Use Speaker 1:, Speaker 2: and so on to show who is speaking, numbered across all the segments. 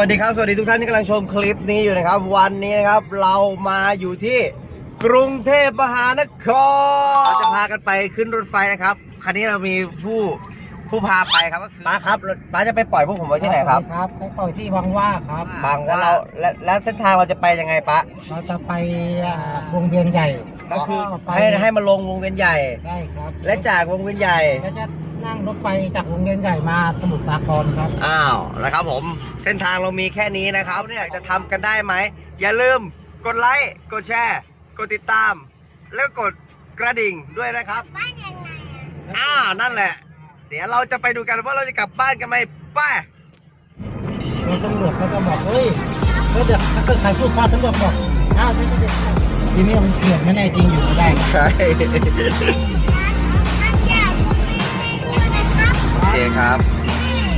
Speaker 1: วัสดีครับสวัสดีทุกท่านที่กำลังชมคลิปนี้อยู่นะครับ วันนี้นะครับเรามาอยู่ที่กรุงเทพมหานครเราจะพากันไปขึ้นรถไฟนะครับคันนี้เรามีผู้ผู้พาไปครับก็คือป้าครับป้าจะไปปล่อยพวกผมไว้ที่ไหนครับ
Speaker 2: ครับไปปล่อยที่วังว่าครับ
Speaker 1: บางว่าเราและและเส้นทางเราจะไปยังไงป้า
Speaker 2: เราจะไปอ่าวงเวียนใหญ่
Speaker 1: ก็คือ
Speaker 2: ไป
Speaker 1: ให้ให้มาลงวงเวียนใหญ่
Speaker 2: ได้ครับ
Speaker 1: และจากวงเวียนใหญ่
Speaker 2: แล้วจะ นั่งรถไฟจากวงเวียนใหญ่มาสมุทรสาครครับ
Speaker 1: อ้าวนะครับผมเส้นทางเรามีแค่นี้นะครับเนี่ยจะทำกันได้ไหม อย่าลืมกดไลค์กดแชร์ กดติดตาม แล้วก็กดกระดิ่งด้วยนะครับอ้าวนั่นแหละ เดี๋ยวเราจะไปดูกันว่าเราจะกลับบ้านกันไหมไป้า
Speaker 2: แล้วตำรวจเขาจะบอกเฮ้ยเฮ้ยเดี๋ยวถ้าเกิดใครพูดพลาดตำรวจบอกอ้าวไม่ใช่เด็กทีนี้มันเถื่อนไม่แน่จริงอยู่ไม่ได้ครับ
Speaker 1: ใช่ เคครับ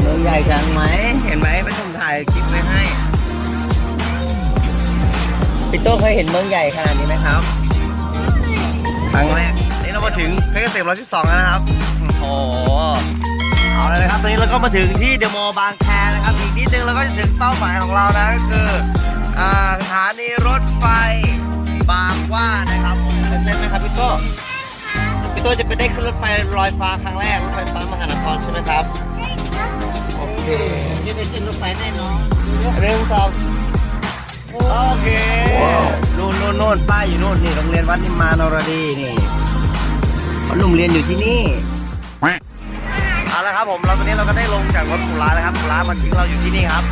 Speaker 1: เมืองใหญ่จังไหม เห็นไหมไปชมถ่ายคลิปไว้ให้พี่โต้เคยเห็นเมืองใหญ่ขนาดนี้ไหมครับครั้งแรกนี่เรามาถึงเพชรเกษมร้อยที่สองแล้วนะครับ โอ้โห เอาเลยนะครับ ตอนนี้เราก็มาถึงที่เดอะมอลล์บางแคนะครับ อีกนิดนึงเราก็จะถึงเป้าหมายของเรานะก็คืออ่าสถานีรถไฟบางหว่านะครับผมตื่นเต้นไหมครับพี่โก้ พี่โก้จะไปได้ขึ้นรถไฟลอยฟ้าครั้งแรกรถไฟฟ้ามหานครใช่ไหมครับ โอเค
Speaker 2: จะได้ขึ้นรถไฟแน่นอน
Speaker 1: เรื่องสองโอเคนู่นนู่นนู่นป้ายอยู่นู่นนี่โรงเรียนวัดนิมมานรดีนี่หนุ่มเรียนอยู่ที่นี่เอาละครับผมเราตอนนี้เราก็ได้ลงจากรถปุร้าแล้วครับปุร้ามาทิ้งเราอยู่ที่นี่ครับ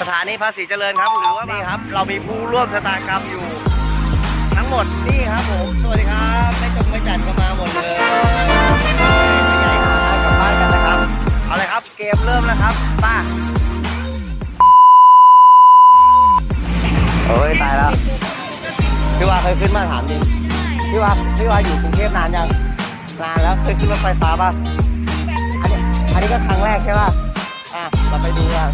Speaker 1: สถานีภาษีเจริญครับหรือว่านี่ครับ เรามีผู้ร่วมชะตากรรมอยู่ ทั้งหมดนี่ครับผมสวัสดีครับ จงไม่จัดก็มาหมดเลยไม่ใหญ่หากลับบ้านกันนะครับ เอาเลยครับ เกมเริ่มแล้วครับป้าโอ้ยตายแล้ว พี่วาเคยขึ้นมาถามจริงพี่วาพี่วาอยู่กรุงเทพนานยัง นานแล้วเคยขึ้นรถไฟฟ้าป่ะ อันนี้ อันนี้ก็ครั้งแรกใช่ป่ะ อะ เราไปดูกัน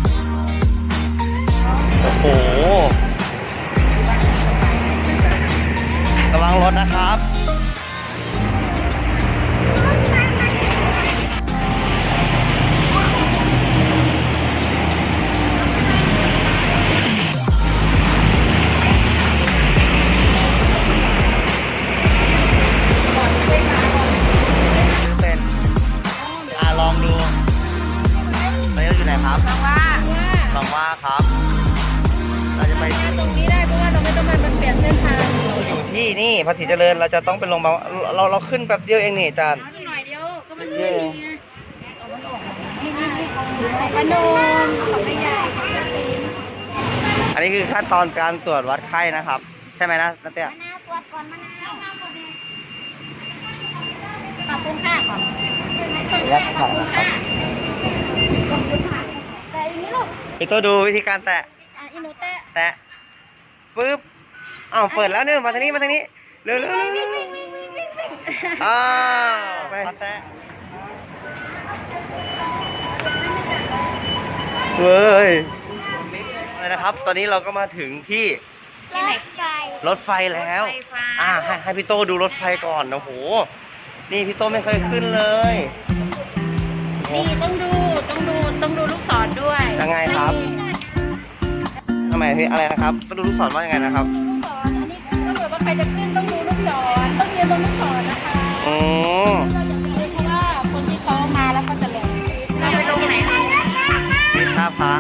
Speaker 1: โอ้โหระวังรถนะครับ ภาษีเจริญเราจะต้องไปลงมาเราเราขึ้นแป๊บเดียวเองนี่อาจารย์
Speaker 3: หน่อยเดียวก็มันไม่มีไงพนมของไม่ใหญ่
Speaker 1: อันนี้คือขั้นตอนการตรวจวัดไข้นะครับ ใช่ไหมนะนัตเตี้ย
Speaker 3: มะนาวตรวจก่อนมะนาวขอบคุณค่ะก่อน
Speaker 1: ยัดถ่ายนะครับ
Speaker 3: แต่อันนี้ลูก
Speaker 1: พี่ตัวดูวิธีการแตะ
Speaker 3: อะอินูเตะ
Speaker 1: แตะปึ๊บอ้าวเปิดแล้วเนี่ยมาทางนี้มาทางนี้ เร็วเร็วเร็วเร็วอ้าวไปแตะเว้ยอะไรนะครับ ตอนนี้เราก็มาถึงที่
Speaker 3: รถไฟ
Speaker 1: รถไฟแล้ว
Speaker 3: รถไฟฟ้า
Speaker 1: อ่าให้ให้พี่โตดูรถไฟก่อนโอ้โห นี่พี่โตไม่เคยขึ้นเลย
Speaker 3: นี่ต้องดู ต้องดู ต้องดูลูกศรด้วย
Speaker 1: ยังไงครับ ทำไมที่อะไรนะครับต้องดูลูกศรว่ายังไงนะครับ
Speaker 3: ลูกศรอันนี้ถ้าเกิดว่าใครจะขึ้น ต้องดูลูกศรต้องยืนตรงลูกศรนะคะ
Speaker 1: อืม
Speaker 3: เราจะไปเพราะว่าคนที่เขามาแล้วเขาจะลงเราไปลงไหน
Speaker 1: นี่ท่าพระ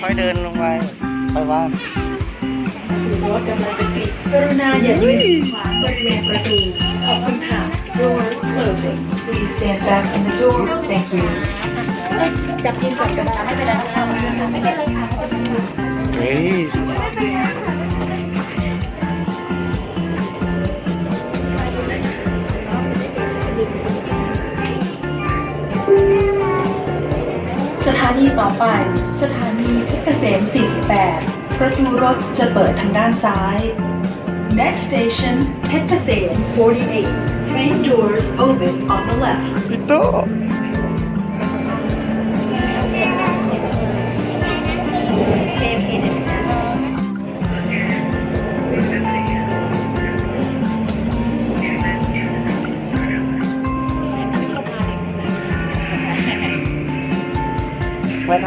Speaker 1: ค่อยๆเดินลงไปไปว่า
Speaker 4: รถกำลังจะปิดกรุณาอย่ายืนขวางบริเวณประตูขอบคุณค่ะ Doors closing Please stand back in the door Thank you
Speaker 3: จับกินก่อนก็ได้ไม่เป็นไรไม่เป็นไรค่ะ
Speaker 1: เฮ้ย
Speaker 4: นีต่อไป สถานีเพชรเกษม 48 ประตูรถจะเปิดทางด้านซ้าย Next station เพชรเกษม 48 Train doors open on the left
Speaker 1: พี่โต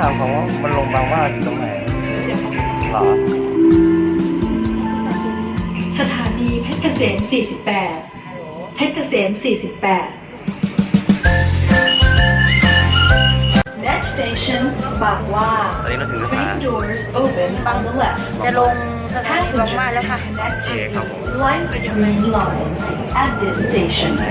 Speaker 1: ถามเขาว่ามันลงบางว่าอยู่ตรงไหนเหรอ
Speaker 4: สถานีเพชรเกษม 48 เพชรเกษม 48 Next station บางหว่า
Speaker 1: ตอนนี้เราถึงสถา
Speaker 4: Train doors open on the left.
Speaker 3: จะลงสถานีบางว่าแล้วค่ะ
Speaker 4: Connect to the Line Green Line at this station.
Speaker 3: เ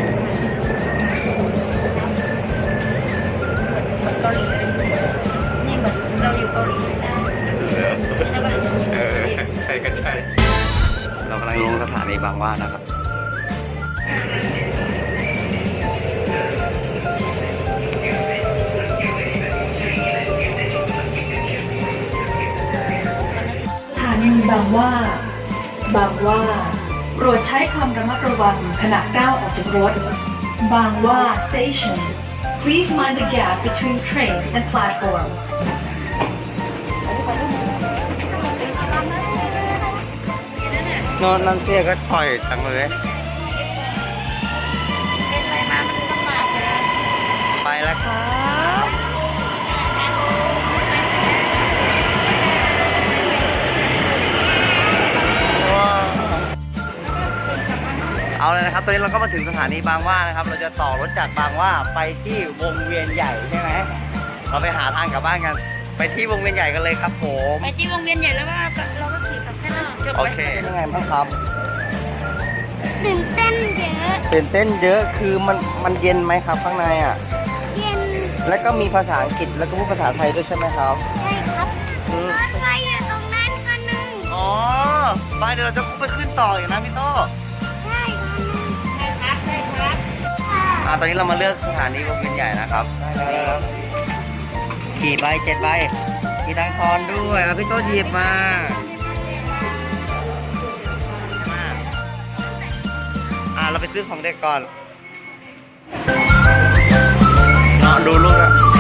Speaker 3: า
Speaker 1: งลงสถานีบางว่านะครับ
Speaker 4: สถานีบางว่า บางว่า โปรดใช้ความระมัดระวังขณะก้าวออกจากรถ บางว่า station Please mind the gap between train and platform
Speaker 1: นอนนั่นเสียก็ปล่อยจังเลย
Speaker 3: ไปมามันลำบากเลย
Speaker 1: ไปแล้วครับเอาเลยนะครับ ตอนนี้เราก็มาถึงสถานีบางหว่านะครับ เราจะต่อรถจากบางหว่าไปที่วงเวียนใหญ่ใช่ไหมเราไปหาทางกลับบ้านกัน ไปที่วงเวียนใหญ่กันเลยครับผม
Speaker 3: ไปที่วงเวียนใหญ่แล้วก็เราก็ขี่กลับแค่นั้นจบ
Speaker 1: โอ
Speaker 3: ไหม
Speaker 1: เคเป็นยังไงบ้างครับ
Speaker 5: ตื่นเต้นเยอะ
Speaker 1: ตื่นเต้นเยอะคือมันมันเย็นไหมครับข้างในอะ
Speaker 5: เย็น
Speaker 1: แล้วก็มีภาษาอังกฤษแล้วก็พูดภาษาไทยด้วยใช่ไหมครับ
Speaker 5: ใช่ครับ
Speaker 1: อืม
Speaker 5: รถไฟอยู่ตรงนั้นคันหนึ่ง
Speaker 1: อ๋อไปเดี๋ยวเราจะไปขึ้นต่ออีกนะพี่โต้
Speaker 5: ใช่คันหนึ่ง
Speaker 3: ใช่ครับใช่ครับ
Speaker 5: ค่ะ
Speaker 1: อ่าตอนนี้เรามาเลือกสถานีวงเวียนใหญ่นะครับได้แล้วขี่ใบเจ็ดใบมีตังทอนด้วยเอาพี่โต้หยิบมามา เราไปซื้อของเด็กก่อนเนาะดูลูกอะ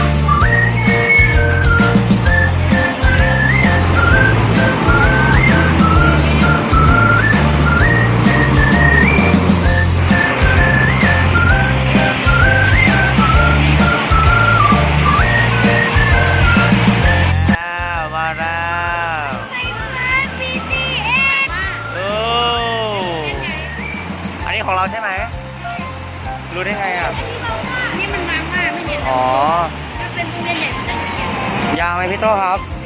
Speaker 3: ยา
Speaker 1: วไหมพี่โต้ครับ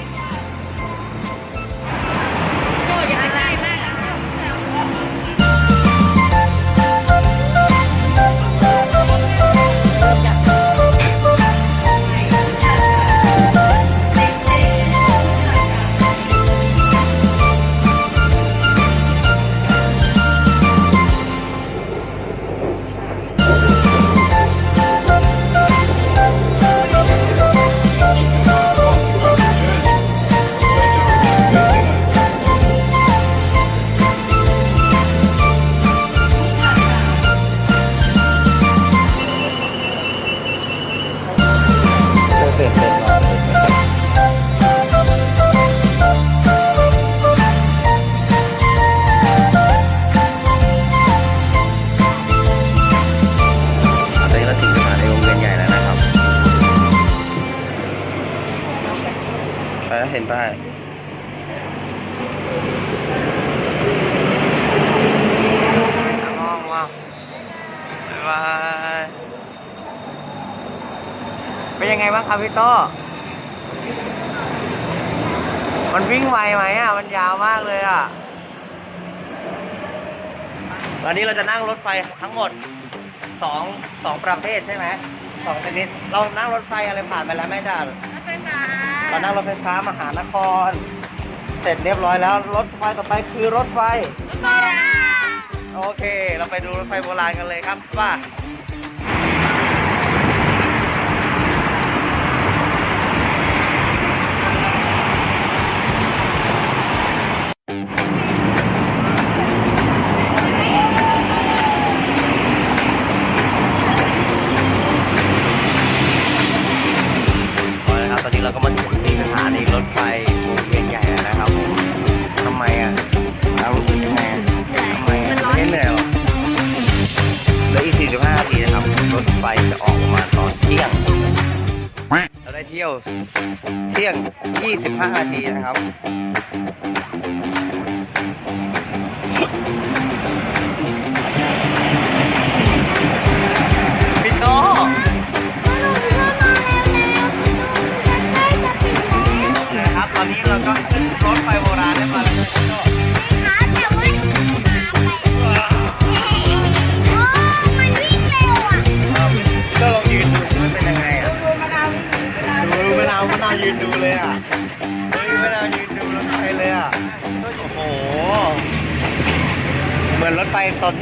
Speaker 3: ไง
Speaker 1: บ้างครับพี่โต้มันวิ่งไวไหมอะ มันยาวมากเลยอะ วันนี้เราจะนั่งรถไฟทั้งหมดสองสองประเภทใช่ไหมสองชนิด เรานั่งรถไฟอะไรผ่านไปแล้วแม่จ๋าร
Speaker 3: ถไฟฟ้า
Speaker 1: เรานั่งรถไฟฟ้ามหานคร เสร็จเรียบร้อยแล้ว รถไฟต่อไปคือรถไฟ
Speaker 3: รถไฟฟ้า
Speaker 1: โอเค เราไปดูรถไฟโบราณกันเลยครับว่า อนนี้เราก็มาถึงสถานีรถไฟวงเวียนใหญ่นะครับผมทำไมอะเรารู้สึกยังไงทำไมม่ได้เหนื่อยหล้วอีก 45นาทีนะครับ รถไฟจะออกประมาณตอนเที่ยง
Speaker 3: เราได้
Speaker 1: เที่ยวเที่ยง 25นาทีนะครับ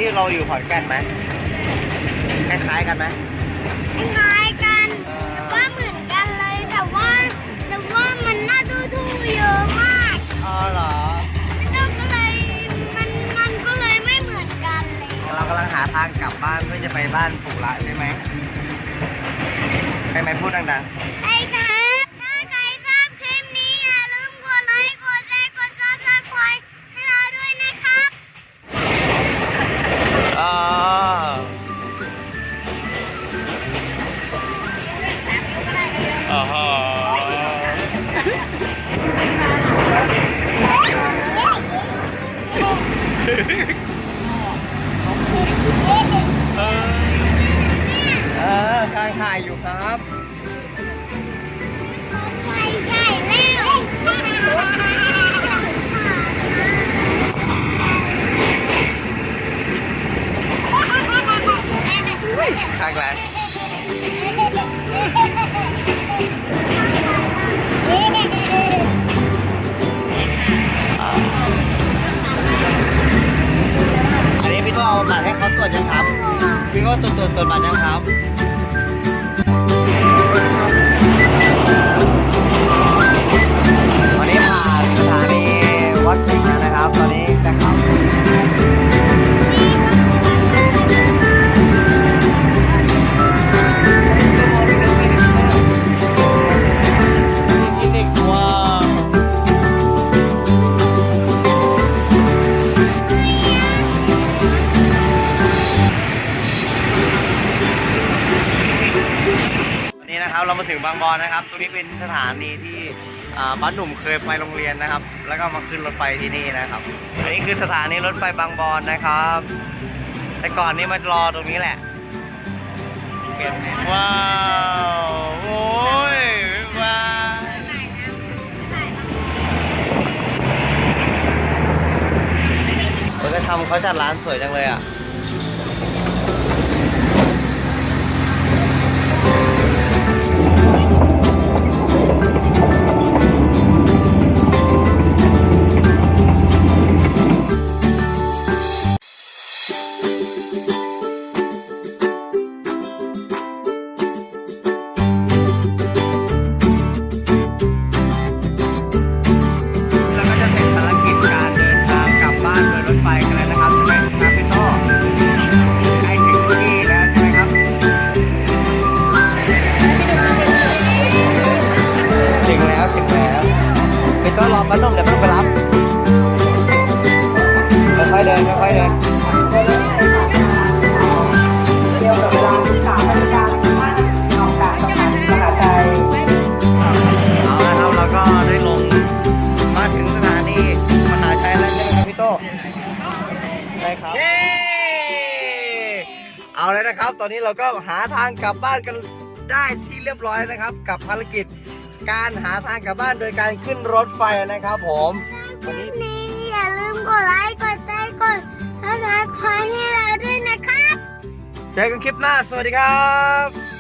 Speaker 1: ที่เราอยู่ขอนแก่นไหมคล้ายๆกันไหม
Speaker 5: คล้ายกันว่าเหมือนกันเลยแต่ว่าแต่ว่ามันน่าดูทูเยอะมาก
Speaker 1: อ๋อเหรอ
Speaker 5: แล้วก็เลยมันมันก็เลยไม่เหมือนกันเลย
Speaker 1: เรากำลังหาทางกลับบ้านเพื่อจะไปบ้านปู่ละใช่ไหมใช่ไหมพูดดัง
Speaker 5: ไนะครับ
Speaker 1: เรามาถึงบางบอนนะครับ ตรงนี้เป็นสถานีที่บ้านหนุ่มเคยไปโรงเรียนนะครับ แล้วก็มาขึ้นรถไฟที่นี่นะครับอันนี้คือสถานีรถไฟบางบอนนะครับ แต่ก่อนนี่มารอตรงนี้แหละเปลี่ยนว้าวโอ้ยว้าวเขาจะทำเขาจัดร้านสวยจังเลยอะ พี่โต้รอป้านุ่มเดี๋ยวเพิ่งไปรับค่อยๆเดินค่อยๆเดิน
Speaker 4: เดียวกับเวลา13นาฬิกา15นาทีออกจากสถานีมหาชัย
Speaker 1: เอาละครับเราก็ได้ลงมาถึงสถานีมหาชัยแล้วใช่ไหมครับพี่โต้ใช่ครับเอาเลยนะครับ ตอนนี้เราก็หาทางกลับบ้านกันได้ที่เรียบร้อยนะครับ กับภารกิจ การหาทางกลับบ้านโดยการขึ้นรถไฟนะครับผมวันนี้
Speaker 5: นี่อย่าลืมกดไลค์กดแชร์กดซับสไครต์ให้เราด้วยนะครับ
Speaker 1: เจอกันคลิปหน้า สวัสดีครับ